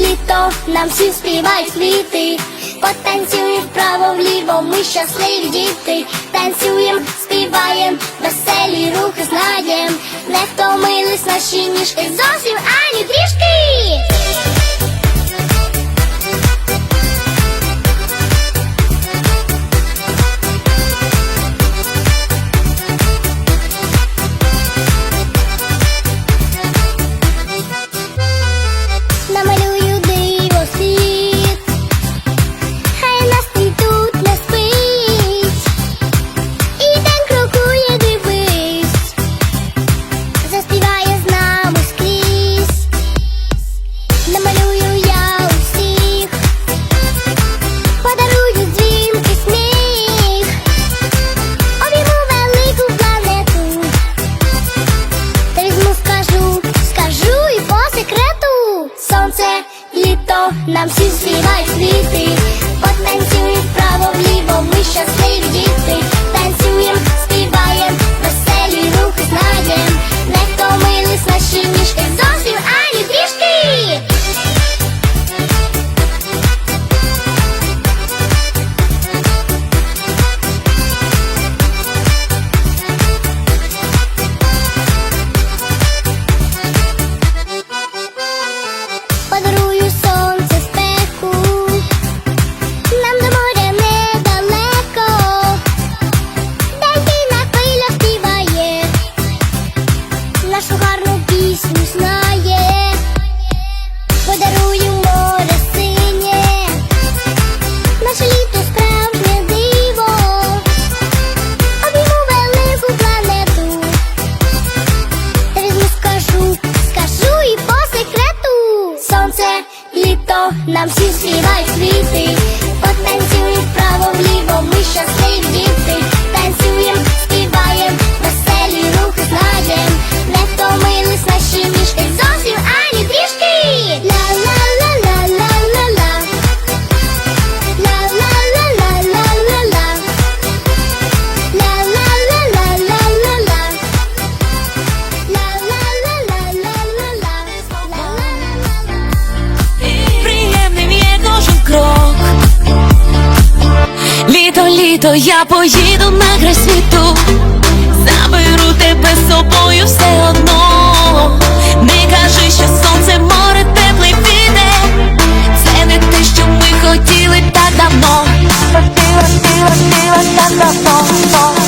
літо, нам всім співають квіти, потанцюєм вправо вліво, ми щасливі діти, танцюєм, співаєм, веселі рухи знаєм, не втомились наші ніжки зовсім. нам всі співають світи. Нам всі співають свій літо я поїду на край світу, заберу тебе з собою все одно. Не кажи, що сонце море теплий піде. Це не те, що ми хотіли так давно. Хотіла, хотіла, хотіла так давно